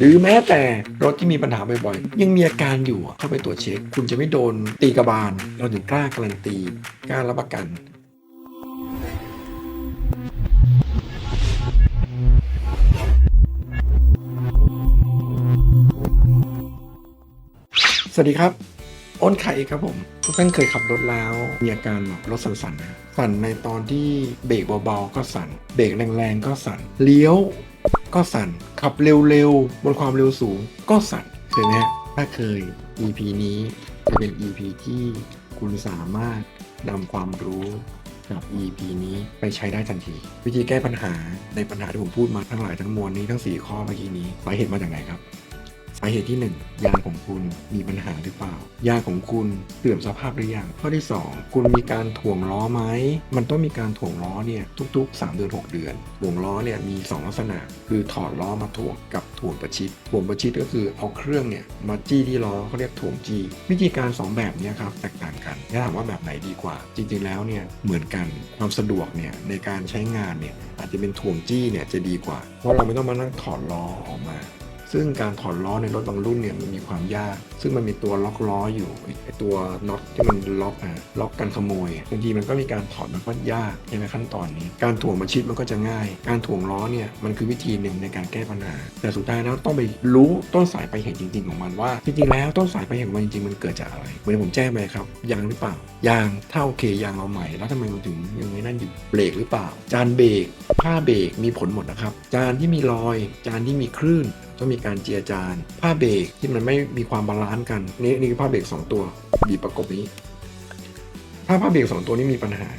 หรือแม้แต่รถที่มีปัญหาบ่อยๆ ยังมีอาการอยู่เข้าไปตรวจเช็ค คุณจะไม่โดนตีกระบาล เราถึงกล้าการันตีกล้ารับประกันสวัสดีครับ อ้นไข่ครับผม ทุกท่านเคยขับรถแล้ว มีอาการแบบรถสั่นๆนะสั่นในตอนที่เบรกเบาๆก็สั่น เบรกแรงๆก็สั่น เลี้ยว ก็สั่น ขับเร็วๆ บนความเร็วสูง ก็สั่นเคยไหมฮะถ้าเคย EP นี้จะเป็น EP ที่คุณสามารถนำความรู้กับ EP นี้ไปใช้ได้ทันที วิธีแก้ปัญหาในปัญหาที่ผมพูดมาทั้งหลายทั้งมวลนี้ทั้ง 4 ข้อเมื่อกี้นี้สาเหตุมาจากไหนครับ สาเหตุที่ 1 ยางของคุณมีปัญหาหรือเปล่า ยางของคุณเสื่อมสภาพหรือยัง ข้อที่ 2 คุณมีการถ่วงล้อไหม มันต้องมีการถ่วงล้อเนี่ยทุก ๆ 3 เดือน 6 เดือน ถ่วงล้อเนี่ยมี 2 ลักษณะ คือถอดล้อมาถ่วงกับถ่วงประชิด ถ่วงประชิดก็คือเอาเครื่องเนี่ยมาจี้ที่ล้อเขาเรียกถ่วงจี้ วิธีการ 2 แบบนี้ครับแตกต่างกันถ้าถามว่าแบบไหนดีกว่า จริงๆแล้วเนี่ยเหมือนกัน ความสะดวกเนี่ยในการใช้งานเนี่ยอาจจะเป็นถ่วงจี้เนี่ยจะดีกว่า เพราะเราไม่ต้องมานั่งถอดล้อออกมา ซึ่งการถอดล้อในรถบางรุ่นเนี่ยมันมีความยาก ซึ่งมันมีตัวล็อกล้ออยู่ไอตัวน็อตที่มันล็อกอะล็อกกันขโมยบางทีมันก็มีการถอดมันก็ยากใช่ไหมขั้นตอนนี้ การถ่วงมาชิดมันก็จะง่าย การถ่วงล้อเนี่ยมันคือวิธีหนึ่งในการแก้ปัญหา แต่สุดท้ายแล้วต้องไปรู้ต้นสายไปเหตุจริง ๆ ของมันว่าจริงๆแล้วต้นสายไปเหตุของมันจริงๆมันเกิดจากอะไรเหมือนผมแจ้งไปครับยางหรือเปล่ายางถ้าโอเคยางเราใหม่ แล้วทำไมมันถึงยังไม่นั่นอยู่เบรกหรือเปล่า จานเบรกผ้าเบรกมีผลหมดนะครับ จานที่มีรอย จานที่มีคลื่น ต้องมีการเจียจานผ้าเบรกที่มันไม่มีความบาลานซ์กัน นี่นี่คือผ้าเบรกสองตัว บีบประกบนี้ ถ้าผ้าเบรกสองตัวนี้มีปัญหา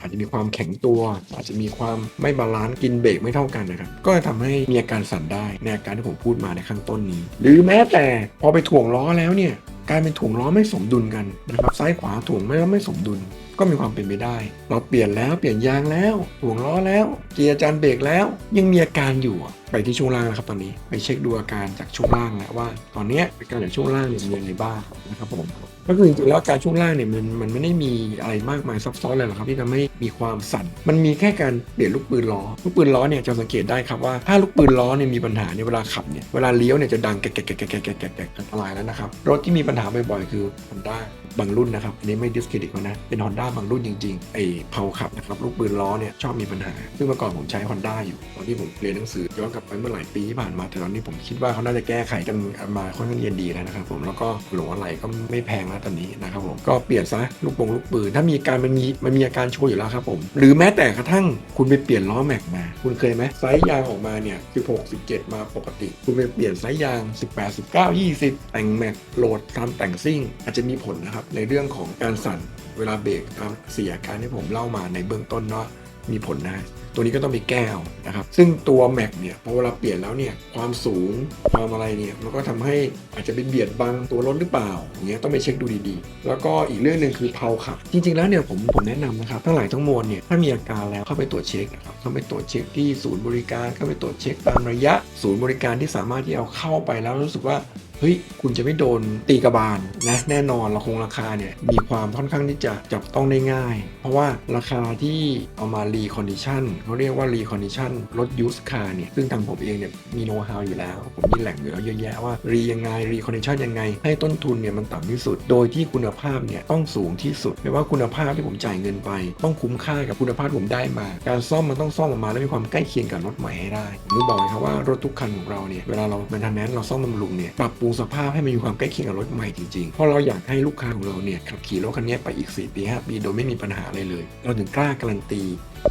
อาจจะมีความแข็งตัว อาจจะมีความไม่บาลานซ์กินเบรกไม่เท่ากันนะครับ ก็จะทำให้มีอาการสั่นได้ในอาการที่ผมพูดมาในข้างต้นนี้ หรือแม้แต่พอไปถ่วงล้อแล้วเนี่ยกลายเป็นถ่วงล้อไม่สมดุลกันนะครับซ้ายขวาถ่วงไม่แล้วไม่สมดุลก็มีความเป็นไปได้ เราเปลี่ยนแล้วเปลี่ยนยางแล้วถ่วงล้อแล้วเจียร์จานเบรกแล้ว ยังมีอาการอยู่ ไปที่ช่วงล่างนะครับตอนนี้ไปเช็คดูอาการจากช่วงล่างแล้วว่า ตอนนี้อาการจากช่วงล่างเนี่ยมีอะไรบ้างนะครับผมก็คือจริงๆแล้วอาการช่วงล่างเนี่ยมันมันไม่ได้มีอะไรมากมายซับซ้อนเลยหรอกครับที่ทำให้มีความสั่น มันมีแค่การเปลี่ยนลูกปืนล้อลูกปืนล้อเนี่ยจะสังเกตได้ครับว่าถ้าลูกปืนล้อเนี่ยมีปัญหาเนี่ยเวลาขับเนี่ยเวลาเลี้ยวเนี่ยจะดังแกะแกะแกะแกะแกะแกะแกะอันตรายแล้วนะครับรถที่มีปัญหาบ่อยๆคือ Honda บางรุ่นนะครับอันนี้ไม่ดิสเครดิตนะเป็น Honda บางรุ่นจริงๆไอ้เพาขับนะครับลูกปืนล้อเนี่ยชอบมีปัญหา ซึ่งเมื่อก่อนผมใช้ Honda อยู่ตอนที่ผมเรียนหนังสือย้อนกลไปเมื่อหลายปีที่ผ่านมาแต่ตอนนี้ผมคิดว่าเขาน่าจะแก้ไขกันมาค่อนข้างเย็นดีแล้วนะครับผมแล้วก็หลวอะไรก็ไม่แพงแล้วตอนนี้นะครับผมก็เปลี่ยนซะลูกปงลูกปืนถ้ามีอาการมันมีมันมีอาการโชว์อยู่แล้วครับผมหรือแม้แต่กระทั่งคุณไปเปลี่ยนล้อแม็กมา คุณเคยไหมไซส์ยางออกมาเนี่ย16 17 มาปกติ คุณไปเปลี่ยนไซส์ยาง 18 19 20 แต่งแม็กโหลดตามแต่งซิ่ง อาจจะมีผลนะครับในเรื่องของการสั่นเวลาเบรกตามเสียการที่ผมเล่ามาในเบื้องต้นเนาะ มีผลนะตัวนี้ก็ต้องไปแก้เอานะครับ ซึ่งตัวแม็กเนี่ยพอเวลาเปลี่ยนแล้วเนี่ยความสูงความอะไรเนี่ยมันก็ทำให้อาจจะไปเบียดบังตัวรถหรือเปล่าอย่างเงี้ยต้องไปเช็คดูดีๆ แล้วก็อีกเรื่องหนึ่งคือเพาขับ จริงๆแล้วเนี่ยผมผมแนะนำนะครับทั้งหลายทั้งมวลเนี่ยถ้ามีอาการแล้วเข้าไปตรวจเช็คนะครับเข้าไปตรวจเช็คที่ศูนย์บริการเข้าไปตรวจเช็คตามระยะศูนย์บริการที่สามารถที่เอาเข้าไปแล้วรู้สึกว่า เฮ้ยคุณจะไม่โดนตีกระบาลนะแน่นอนเราคงราคาเนี่ยมีความค่อนข้างที่จะจับต้องได้ง่าย เพราะว่าราคาที่เอามารีคอนดิชันเขาเรียกว่ารีคอนดิชันรถยูสคาร์เนี่ยซึ่งทางผมเองเนี่ยมีโน้ตฮาวอยู่แล้ว ผมมีแหล่งอยู่แล้วเยอะแยะว่ารียังไงรีคอนดิชันยังไง ให้ต้นทุนเนี่ยมันต่ำที่สุด โดยที่คุณภาพเนี่ยต้องสูงที่สุดไม่ว่าคุณภาพที่ผมจ่ายเงินไป ต้องคุ้มค่ากับคุณภาพผมได้มา การซ่อมมันต้องซ่อมออกมาแล้วมีความใกล้เคียงกับรถใหม่ให้ได้ผมบอกเลยครับว่ารถทุกคันของเราเนี่ยเวลาเราเป็นทันแนนเราซ่อมบำรุงเนี่ยปรับปรุงสภาพให้มันมีความใกล้เคียงกับรถใหม่จริงๆ เพราะเราอยากให้ลูกค้าของเราเนี่ยขับขี่รถคันนี้ไปอีก 4 ปี 5 ปี โดยไม่มีปัญหาอะไรเลย เราถึงกล้าการันตี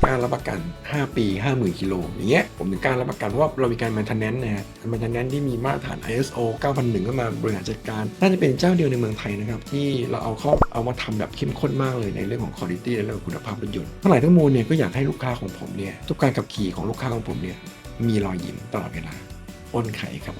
กล้ารับประกัน 5 ปี 50,000กิโลอย่างเงี้ยผมถึงกล้ารับประกันเพราะว่าเรามีการ maintenance นะฮะ maintenance ที่มีมาตรฐาน ISO 9001 ก็มาบริหารจัดการ น่าจะเป็นเจ้าเดียวในเมืองไทยนะครับ ที่เราเอาเข้าเอามาทำแบบเข้มข้นมากเลยในเรื่องของ quality และเรื่องคุณภาพรถยนต์ทั้งหลายทั้งมวลเนี่ยก็อยากให้ลูกค้าของผมเนี่ยทุกการขับขี่ของลูกค้าของผมเนี่ยมีรอยยิ้มตลอดเวลาอ้นไขครับ